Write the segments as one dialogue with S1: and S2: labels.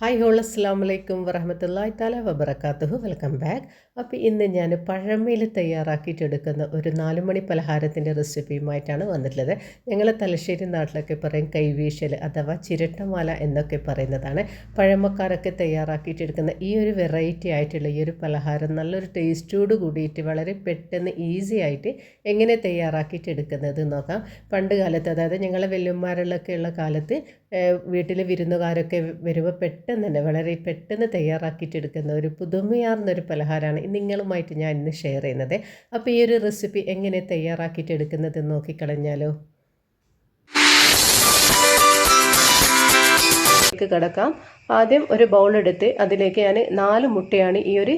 S1: Hi whole അസ്സാം വലൈക്കും വറഹമത്തല്ലാ താല വബർക്കാത്തുഹു വെൽക്കം ബാക്ക് അപ്പോൾ ഇന്ന് ഞാൻ പഴമയിൽ തയ്യാറാക്കിയിട്ടെടുക്കുന്ന ഒരു നാലുമണി പലഹാരത്തിന്റെ റെസിപ്പിയുമായിട്ടാണ് വന്നിട്ടുള്ളത്. ഞങ്ങൾ തലശ്ശേരി നാട്ടിലൊക്കെ പറയും കൈവീശൽ അഥവാ ചിരട്ടമാല എന്നൊക്കെ പറയുന്നതാണ്. പഴമക്കാരൊക്കെ തയ്യാറാക്കിയിട്ടെടുക്കുന്ന ഈ ഒരു വെറൈറ്റി ആയിട്ടുള്ള ഈ ഒരു പലഹാരം നല്ലൊരു ടേസ്റ്റോട് കൂടിയിട്ട് വളരെ പെട്ടെന്ന് ഈസി ആയിട്ട് എങ്ങനെ തയ്യാറാക്കിയിട്ടെടുക്കുന്നത് നോക്കാം. പണ്ട് കാലത്ത് അതായത് ഞങ്ങളെ വെല്ലുമാരിലൊക്കെയുള്ള കാലത്ത് വീട്ടിൽ വിരുന്നുകാരൊക്കെ വരുമ്പോൾ പെട്ടെന്ന് തന്നെ വളരെ പെട്ടെന്ന് തയ്യാറാക്കിയിട്ടെടുക്കുന്ന ഒരു പുതുമയാർന്നൊരു പലഹാരമാണ് നിങ്ങളുമായിട്ട് ഞാൻ ഇന്ന് ഷെയർ ചെയ്യുന്നത്. അപ്പോൾ ഈ ഒരു റെസിപ്പി എങ്ങനെ തയ്യാറാക്കിയിട്ടെടുക്കുന്നത് നോക്കിക്കളഞ്ഞാലോ കിടക്കാം. ആദ്യം ഒരു ബൗൾ എടുത്ത് അതിലേക്ക് ഞാൻ നാല് മുട്ടയാണ് ഈ ഒരു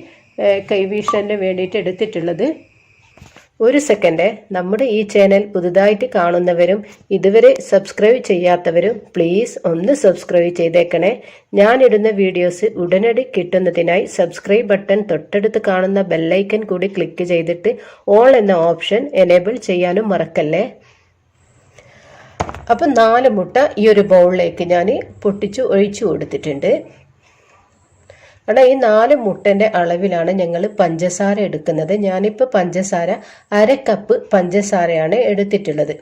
S1: കൈവീഷന് വേണ്ടിയിട്ട് എടുത്തിട്ടുള്ളത്. ഒരു സെക്കൻഡ് നമ്മുടെ ഈ ചാനൽ പുതുതായിട്ട് കാണുന്നവരും ഇതുവരെ സബ്സ്ക്രൈബ് ചെയ്യാത്തവരും പ്ലീസ് ഒന്ന് സബ്സ്ക്രൈബ് ചെയ്തേക്കണേ. ഞാനിടുന്ന വീഡിയോസ് ഉടനടി കിട്ടുന്നതിനായി സബ്സ്ക്രൈബ് ബട്ടൺ തൊട്ടടുത്ത് കാണുന്ന ബെല്ലൈക്കൻ കൂടി ക്ലിക്ക് ചെയ്തിട്ട് ഓൾ എന്ന ഓപ്ഷൻ എനേബിൾ ചെയ്യാനും മറക്കല്ലേ? അപ്പം നാല് മുട്ട ഈ ഒരു ബൗളിലേക്ക് ഞാൻ പൊട്ടിച്ചു ഒഴിച്ചു കൊടുത്തിട്ടുണ്ട്. കാരണം ഈ നാല് മുട്ടന്റെ അളവിലാണ് ഞങ്ങൾ പഞ്ചസാര എടുക്കുന്നത്. ഞാനിപ്പോൾ പഞ്ചസാര അര കപ്പ് പഞ്ചസാരയാണ് എടുത്തിട്ടുള്ളത്.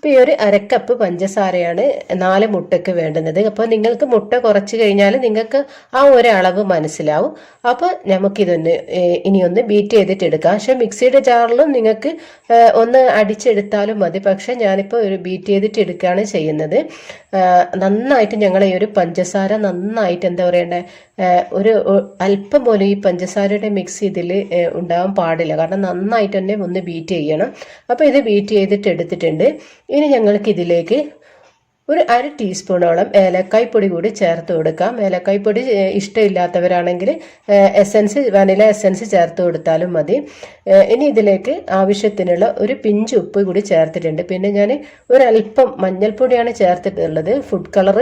S1: അപ്പോൾ ഈ ഒരു അരക്കപ്പ് പഞ്ചസാരയാണ് നാല് മുട്ടയ്ക്ക് വേണ്ടുന്നത്. അപ്പോൾ നിങ്ങൾക്ക് മുട്ട കുറച്ച് കഴിഞ്ഞാൽ നിങ്ങൾക്ക് ആ ഒരളവ് മനസ്സിലാവും. അപ്പോൾ നമുക്കിതൊന്ന് ഇനിയൊന്ന് ബീറ്റ് ചെയ്തിട്ട് എടുക്കാം പക്ഷേ മിക്സിയുടെ ജാറിലും നിങ്ങൾക്ക് ഒന്ന് അടിച്ചെടുത്താലും മതി. പക്ഷേ ഞാനിപ്പോൾ ഒരു ബീറ്റ് ചെയ്തിട്ട് എടുക്കുകയാണ് ചെയ്യുന്നത് നന്നായിട്ട് ഞങ്ങൾ ഈ ഒരു പഞ്ചസാര നന്നായിട്ട് എന്താ പറയണ്ടേ ഒരു അല്പം പോലും ഈ പഞ്ചസാരയുടെ മിക്സ് ഇതിൽ ഉണ്ടാവാൻ പാടില്ല. കാരണം നന്നായിട്ട് തന്നെ ഒന്ന് ബീറ്റ് ചെയ്യണം. അപ്പോൾ ഇത് ബീറ്റ് ചെയ്തിട്ട് എടുത്തിട്ടുണ്ട്. ഇനി ഞങ്ങൾക്ക് ഇതിലേക്ക് ഒരു അര ടീസ്പൂണോളം ഏലക്കായ് പൊടി കൂടി ചേർത്ത് കൊടുക്കാം ഏലക്കായ് പൊടി ഇഷ്ടമില്ലാത്തവരാണെങ്കിൽ എസൻസ് വനില എസൻസ് ചേർത്ത് കൊടുത്താലും മതി. ഇനി ഇതിലേക്ക് ആവശ്യത്തിനുള്ള ഒരു പിഞ്ച് ഉപ്പ് കൂടി ചേർത്തിട്ടുണ്ട്. പിന്നെ ഞാൻ ഒരല്പം മഞ്ഞൾപ്പൊടിയാണ് ചേർത്തിട്ടുള്ളത്. ഫുഡ് കളർ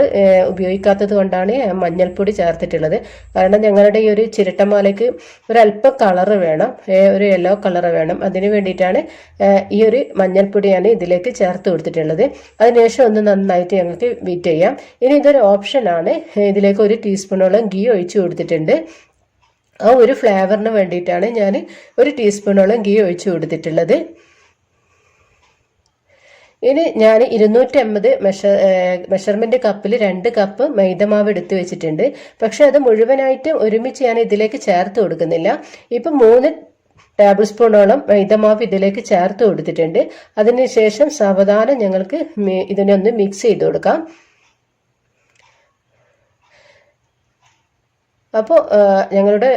S1: ഉപയോഗിക്കാത്തത് കൊണ്ടാണ് മഞ്ഞൾപ്പൊടി ചേർത്തിട്ടുള്ളത്. കാരണം ഞങ്ങളുടെ ഈ ഒരു ചിരട്ടമാലയ്ക്ക് ഒരല്പം കളറ് വേണം. ഒരു യെല്ലോ കളറ് വേണം. അതിന് വേണ്ടിയിട്ടാണ് ഈ ഒരു മഞ്ഞൾപ്പൊടിയാണ് ഇതിലേക്ക് ചേർത്ത് കൊടുത്തിട്ടുള്ളത്. അതിനുശേഷം ഒന്ന് നന്നായിട്ട് ഞങ്ങൾക്ക് ബീറ്റ് ചെയ്യാം. ഇനി ഇതൊരു ഓപ്ഷനാണ് ഇതിലേക്ക് ഒരു ടീസ്പൂണോളം ഗീ ഒഴിച്ചു കൊടുത്തിട്ടുണ്ട്. ആ ഒരു ഫ്ലേവറിന് വേണ്ടിയിട്ടാണ് ഞാൻ ഒരു ടീസ്പൂണോളം ഗീ ഒഴിച്ചു കൊടുത്തിട്ടുള്ളത്. ഇനി ഞാൻ ഇരുന്നൂറ്റി അമ്പത് മെഷർ മെഷർമെന്റ് കപ്പിൽ രണ്ട് കപ്പ് മൈദമാവ് എടുത്തു വെച്ചിട്ടുണ്ട്. പക്ഷെ അത് മുഴുവനായിട്ട് ഒരുമിച്ച് ഞാൻ ഇതിലേക്ക് ചേർത്ത് കൊടുക്കുന്നില്ല. ഇപ്പം മൂന്ന് ടേബിൾ സ്പൂണോളം മൈദമാവ് ഇതിലേക്ക് ചേർത്ത് കൊടുത്തിട്ടുണ്ട്. അതിനുശേഷം സാവധാനം ഞങ്ങൾക്ക് ഇതിനെ ഒന്ന് മിക്സ് ചെയ്ത് കൊടുക്കാം. അപ്പോൾ ഞങ്ങളുടെ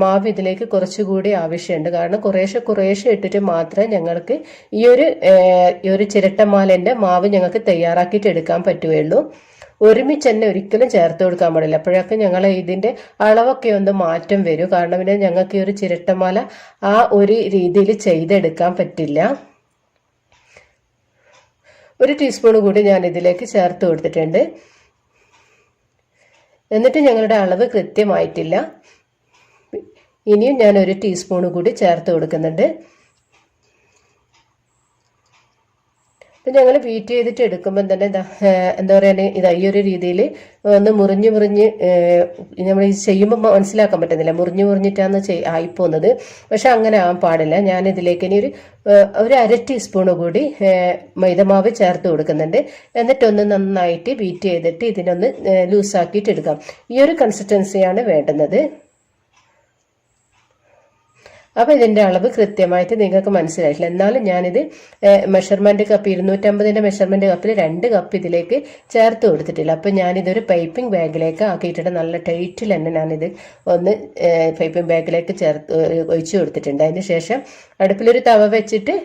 S1: മാവ് ഇതിലേക്ക് കുറച്ചുകൂടി ആവശ്യമുണ്ട്. കാരണം കുറേശ്ശെ കുറേശ്ശെ ഇട്ടിട്ട് മാത്രമേ ഞങ്ങൾക്ക് ഈ ഒരു ഈ ഒരു ചിരട്ടമാലന്റെ മാവ് ഞങ്ങൾക്ക് തയ്യാറാക്കിയിട്ട് എടുക്കാൻ പറ്റുകയുള്ളൂ. ഒരുമിച്ച് തന്നെ ഒരിക്കലും ചേർത്ത് കൊടുക്കാൻ പാടില്ല. അപ്പോഴൊക്കെ ഞങ്ങൾ ഇതിന്റെ അളവൊക്കെ ഒന്ന് മാറ്റം വരും. കാരണം പിന്നെ ഞങ്ങൾക്ക് ഈ ഒരു ചിരട്ടമാല ആ ഒരു രീതിയിൽ ചെയ്തെടുക്കാൻ പറ്റില്ല. ഒരു ടീസ്പൂൺ കൂടി ഞാൻ ഇതിലേക്ക് ചേർത്ത് കൊടുത്തിട്ടുണ്ട്. എന്നിട്ട് ഞങ്ങളുടെ അളവ് കൃത്യമായിട്ടില്ല. ഇനിയും ഞാൻ ഒരു ടീസ്പൂൺ കൂടി ചേർത്ത് കൊടുക്കുന്നുണ്ട്. അപ്പം ഞങ്ങൾ ബീറ്റ് ചെയ്തിട്ട് എടുക്കുമ്പം തന്നെ എന്താ പറയുക ഇതാ ഈ ഒരു രീതിയിൽ ഒന്ന് മുറിഞ്ഞ് മുറിഞ്ഞ് നമ്മൾ ചെയ്യുമ്പോൾ മനസ്സിലാക്കാൻ പറ്റുന്നില്ല. മുറിഞ്ഞ് മുറിഞ്ഞിട്ടാണ് ചെയ് ആയിപ്പോകുന്നത് പക്ഷെ അങ്ങനെ ആവാൻ പാടില്ല. ഞാൻ ഇതിലേക്ക് ഇനി ഒരു ഒരു അര ടീസ്പൂൺ കൂടി മൈദമാവ് ചേർത്ത് കൊടുക്കുന്നുണ്ട്. എന്നിട്ടൊന്ന് നന്നായിട്ട് ബീറ്റ് ചെയ്തിട്ട് ഇതിനൊന്ന് ലൂസാക്കിയിട്ട് എടുക്കാം. ഈ ഒരു കൺസിസ്റ്റൻസിയാണ് വേണ്ടുന്നത്. അപ്പോൾ ഇതിന്റെ അളവ് കൃത്യമായിട്ട് നിങ്ങൾക്ക് മനസ്സിലായിട്ടില്ല. എന്നാലും ഞാനിത് മെഷർമെന്റ് കപ്പ് ഇരുന്നൂറ്റമ്പതിന്റെ മെഷർമെന്റ് കപ്പിൽ രണ്ട് കപ്പ് ഇതിലേക്ക് ചേർത്ത് കൊടുത്തിട്ടില്ല. അപ്പോൾ ഞാനിതൊരു പൈപ്പിംഗ് ബാഗിലേക്ക് ആക്കിയിട്ടുണ്ട്. നല്ല ടൈറ്റിൽ തന്നെ ഞാനിത് ഒന്ന് പൈപ്പിംഗ് ബാഗിലേക്ക് ചേർത്ത് ഒഴിച്ചു കൊടുത്തിട്ടുണ്ട്. അതിന് ശേഷം അടുപ്പിലൊരു തവ വെച്ചിട്ട്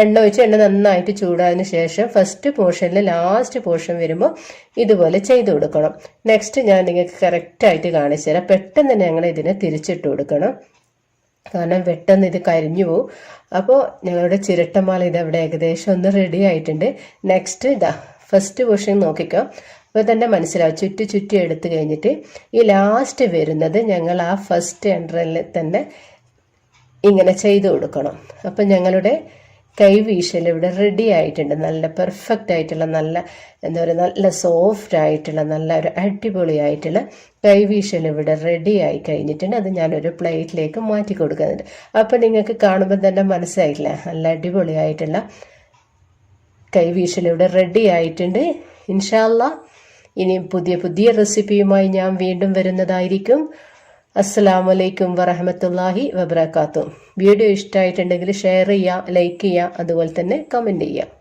S1: എണ്ണ ഒഴിച്ച് എണ്ണ നന്നായിട്ട് ചൂടായതിനു ശേഷം ഫസ്റ്റ് പോർഷനിൽ ലാസ്റ്റ് പോർഷൻ വരുമ്പോൾ ഇതുപോലെ ചെയ്ത് കൊടുക്കണം. നെക്സ്റ്റ് ഞാൻ നിങ്ങൾക്ക് കറക്റ്റായിട്ട് കാണിച്ചു തരാം പെട്ടെന്ന് തന്നെ ഞങ്ങൾ ഇതിനെ തിരിച്ചിട്ട് കൊടുക്കണം. കാരണം പെട്ടെന്ന് ഇത് കരിഞ്ഞു പോവും. അപ്പോൾ ഞങ്ങളുടെ ചിരട്ടമാല ഇതവിടെ ഏകദേശം ഒന്ന് റെഡി ആയിട്ടുണ്ട്. നെക്സ്റ്റ് ഇതാ ഫസ്റ്റ് പോർഷൻ നോക്കിക്കോ. അപ്പോൾ തന്നെ മനസ്സിലാവും. ചുറ്റി ചുറ്റി എടുത്തു കഴിഞ്ഞിട്ട് ഈ ലാസ്റ്റ് വരുന്നത് ഞങ്ങൾ ആ ഫസ്റ്റ് എൻട്രലിൽ തന്നെ ഇങ്ങനെ ചെയ്തു കൊടുക്കണം. അപ്പം ഞങ്ങളുടെ കൈവീശൽ ഇവിടെ റെഡി ആയിട്ടുണ്ട്. നല്ല പെർഫെക്റ്റ് ആയിട്ടുള്ള നല്ല എന്താ പറയുക നല്ല സോഫ്റ്റ് ആയിട്ടുള്ള നല്ല ഒരു അടിപൊളി ആയിട്ടുള്ള കൈവീശൽ ഇവിടെ റെഡി ആയി കഴിഞ്ഞിട്ടുണ്ട്. അത് ഞാനൊരു പ്ലേറ്റിലേക്ക് മാറ്റി കൊടുക്കുന്നുണ്ട്. അപ്പോൾ നിങ്ങൾക്ക് കാണുമ്പോൾ തന്നെ മനസ്സിലായില്ല നല്ല അടിപൊളിയായിട്ടുള്ള കൈവീശൽ ഇവിടെ റെഡി ആയിട്ടുണ്ട്. ഇൻഷാല്ല ഇനി പുതിയ പുതിയ റെസിപ്പിയുമായി ഞാൻ വീണ്ടും വരുന്നതായിരിക്കും. അസ്സലാമലൈക്കും വറഹമത്തല്ലാഹി വബർക്കാത്തു വീഡിയോ ഇഷ്ടമായിട്ടുണ്ടെങ്കിൽ ഷെയർ ചെയ്യുക ലൈക്ക് ചെയ്യുക അതുപോലെ തന്നെ കമന്റ് ചെയ്യുക.